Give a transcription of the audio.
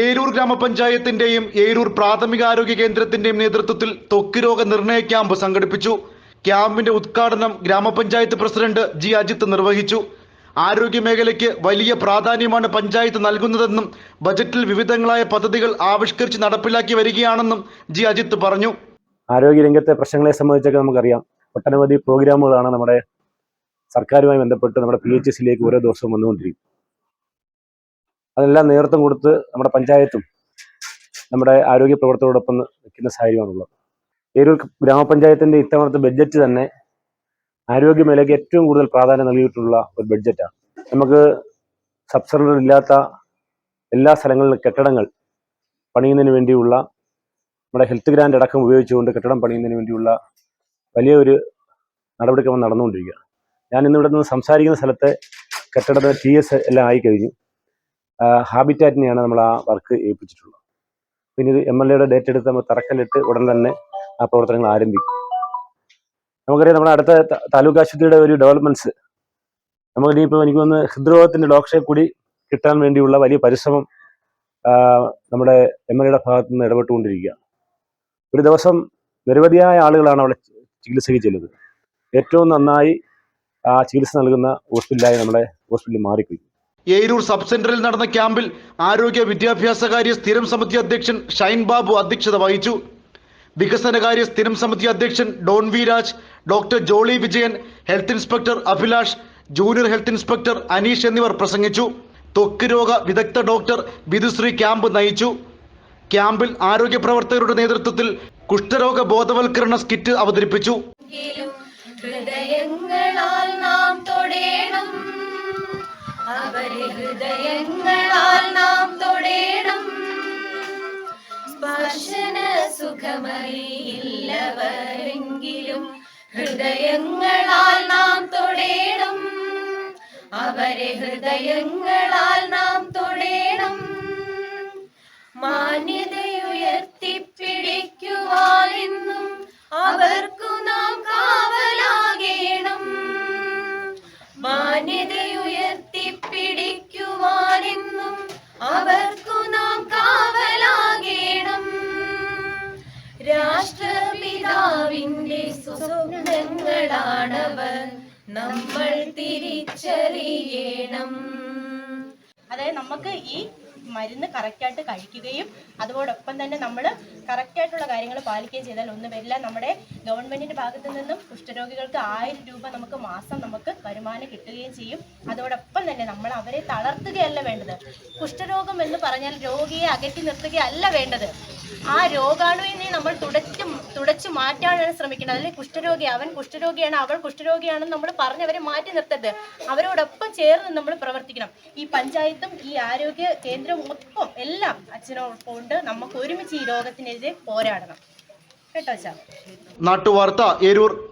ഏരൂർ ഗ്രാമപഞ്ചായത്തിന്റെയും ഏരൂർ പ്രാഥമികാരോഗ്യ കേന്ദ്രത്തിന്റെയും നേതൃത്വത്തിൽ ത്വക്ക് രോഗ നിർണയ ക്യാമ്പ് സംഘടിപ്പിച്ചു. ക്യാമ്പിന്റെ ഉദ്ഘാടനം ഗ്രാമപഞ്ചായത്ത് പ്രസിഡന്റ് ജി അജിത്ത് നിർവഹിച്ചു. ആരോഗ്യ മേഖലയ്ക്ക് വലിയ പ്രാധാന്യമാണ് പഞ്ചായത്ത് നൽകുന്നതെന്നും ബജറ്റിൽ വിവിധങ്ങളായ പദ്ധതികൾ ആവിഷ്കരിച്ച് നടപ്പിലാക്കി വരികയാണെന്നും ജി അജിത്ത് പറഞ്ഞു. ആരോഗ്യരംഗത്തെ പ്രശ്നങ്ങളെ സംബന്ധിച്ചൊക്കെ നമുക്കറിയാം. ഒട്ടനവധി പ്രോഗ്രാമുകളാണ് നമ്മുടെ സർക്കാരുമായി ബന്ധപ്പെട്ട് നമ്മുടെ പി എച്ച് എസിലേക്ക് ഓരോ ദിവസവും വന്നുകൊണ്ടിരിക്കും അതെല്ലാം നേതൃത്വം കൊടുത്ത് നമ്മുടെ പഞ്ചായത്തും നമ്മുടെ ആരോഗ്യ പ്രവർത്തകരോടൊപ്പം നിൽക്കുന്ന സാഹചര്യമാണുള്ളത്. ഏരൂർ ഗ്രാമപഞ്ചായത്തിന്റെ ഇത്തവണത്തെ ബഡ്ജറ്റ് തന്നെ ആരോഗ്യ മേഖലയ്ക്ക് ഏറ്റവും കൂടുതൽ പ്രാധാന്യം നൽകിയിട്ടുള്ള ഒരു ബഡ്ജറ്റാണ്. നമുക്ക് സബ്സിഡർ ഇല്ലാത്ത എല്ലാ സ്ഥലങ്ങളിലും കെട്ടിടങ്ങൾ പണിയുന്നതിന് വേണ്ടിയുള്ള നമ്മുടെ ഹെൽത്ത് ഗ്രാൻഡ് അടക്കം ഉപയോഗിച്ചുകൊണ്ട് കെട്ടിടം പണിയുന്നതിന് വേണ്ടിയുള്ള വലിയ ഒരു നടപടിക്രമം നടന്നുകൊണ്ടിരിക്കുകയാണ്. ഞാൻ ഇന്നിവിടെ നിന്ന് സംസാരിക്കുന്ന സ്ഥലത്തെ കെട്ടിടത്തെ ടി എസ് എല്ലാം ആയിക്കഴിഞ്ഞു. ഹാബിറ്റാറ്റിനെയാണ് നമ്മൾ ആ വർക്ക് ഏൽപ്പിച്ചിട്ടുള്ളത്. പിന്നെ ഇത് എം എൽ എയുടെ ഡേറ്റ് എടുത്ത് നമ്മൾ തറക്കല്ലിട്ട് ഉടൻ തന്നെ ആ പ്രവർത്തനങ്ങൾ ആരംഭിക്കും. നമുക്കറിയാം നമ്മുടെ അടുത്ത താലൂക്ക് ആശുപത്രിയുടെ ഒരു ഡെവലപ്മെന്റ്സ് നമുക്ക് ഇനിയിപ്പോൾ എനിക്ക് തോന്നുന്നു ഹൃദ്രോഗത്തിന്റെ ഡോക്ടറെ കൂടി കിട്ടാൻ വേണ്ടിയുള്ള വലിയ പരിശ്രമം നമ്മുടെ എം എൽ എയുടെ ഭാഗത്ത് നിന്ന് ഇടപെട്ടുകൊണ്ടിരിക്കുകയാണ്. ഒരു ദിവസം നിരവധിയായ ആളുകളാണ് അവിടെ ചികിത്സയ്ക്ക് ചെല്ലുന്നത്. ഏറ്റവും നന്നായി ആ ചികിത്സ നൽകുന്ന ഹോസ്പിറ്റലായി നമ്മുടെ ഹോസ്പിറ്റൽ മാറിപ്പോയി ഏരൂർ സബ് സെന്ററിൽ നടന്ന ക്യാമ്പിൽ ആരോഗ്യ വിദ്യാഭ്യാസ കാര്യ സ്ഥിരം സമിതി അധ്യക്ഷൻ ഷൈൻ ബാബു അധ്യക്ഷത വഹിച്ചു. വികസനകാര്യ സ്ഥിരം സമിതി അധ്യക്ഷൻ Don V Raj doctor Jolly Vijayan health inspector Abhilash junior health inspector Aneesh എന്നിവർ പ്രസംഗിച്ചു. ത്വക്ക് രോഗ വിദഗ്ധ ഡോക്ടർ ബിദുശ്രീ ക്യാമ്പ് നയിച്ചു. ക്യാമ്പിൽ ആരോഗ്യ പ്രവർത്തകരുടെ നേതൃത്വത്തിൽ കുഷ്ഠരോഗ ബോധവൽക്കരണ സ്കിറ്റ് അവതരിപ്പിച്ചു. ഹൃദയങ്ങളാൽ നാം തൊടേണം. അവരെ ഹൃദയങ്ങളാൽ നാം തൊടേണം. സ്പർശന സുഖമറിയില്ലവരെങ്കിലും ഹൃദയങ്ങളാൽ നാം തൊടേണം. അവരെ ഹൃദയങ്ങളാൽ നാം തൊടേണം. മാന്യതയുയർത്തിപ്പിടിക്കുവാനെന്നും അവർക്കു നാം കാവലാകേണം. മാന്യതയുയർത്തിപ്പിടിക്കുവാനെന്നും അവർക്കു നാം കാവലാകേണം. രാഷ്ട്രപിതാവിന്റെ സ്വപ്നങ്ങളാണവർ നമ്മൾ തിരിച്ചറിയണം. അതായത് നമുക്ക് ഈ മരുന്ന് കറക്റ്റായിട്ട് കഴിക്കുകയും അതോടൊപ്പം തന്നെ നമ്മൾ കറക്റ്റായിട്ടുള്ള കാര്യങ്ങൾ പാലിക്കുകയും ചെയ്താൽ ഒന്നും വരില്ല നമ്മുടെ ഗവൺമെന്റിന്റെ ഭാഗത്തു നിന്നും കുഷ്ഠരോഗികൾക്ക് ആയിരം രൂപ നമുക്ക് മാസം നമുക്ക് വരുമാനം കിട്ടുകയും ചെയ്യും. അതോടൊപ്പം തന്നെ നമ്മൾ അവരെ തളർത്തുകയല്ല വേണ്ടത്. കുഷ്ഠരോഗം എന്ന് പറഞ്ഞാൽ രോഗിയെ അകറ്റി നിർത്തുകയല്ല വേണ്ടത്. ആ രോഗാണുവിനെ നമ്മൾ തുടച്ചു തുടച്ചു മാറ്റാനാണ് ശ്രമിക്കുന്നത്. അല്ലെങ്കിൽ കുഷ്ഠരോഗി അവൻ കുഷ്ഠരോഗിയാണ് അവൾ കുഷ്ഠരോഗിയാണെന്ന് നമ്മൾ പറഞ്ഞവരെ മാറ്റി നിർത്തരുത്. അവരോടൊപ്പം ചേർന്ന് നമ്മൾ പ്രവർത്തിക്കണം. ഈ പഞ്ചായത്തും ഈ ആരോഗ്യ കേന്ദ്രവും ഒപ്പം എല്ലാം അച്ഛനോടൊപ്പം ഉണ്ട്. നമുക്ക് ഒരുമിച്ച് ഈ രോഗത്തിനെതിരെ പോരാടണം. കേട്ടോ അച്ഛാ? നാട്ടുവാർത്ത ഏരൂർ.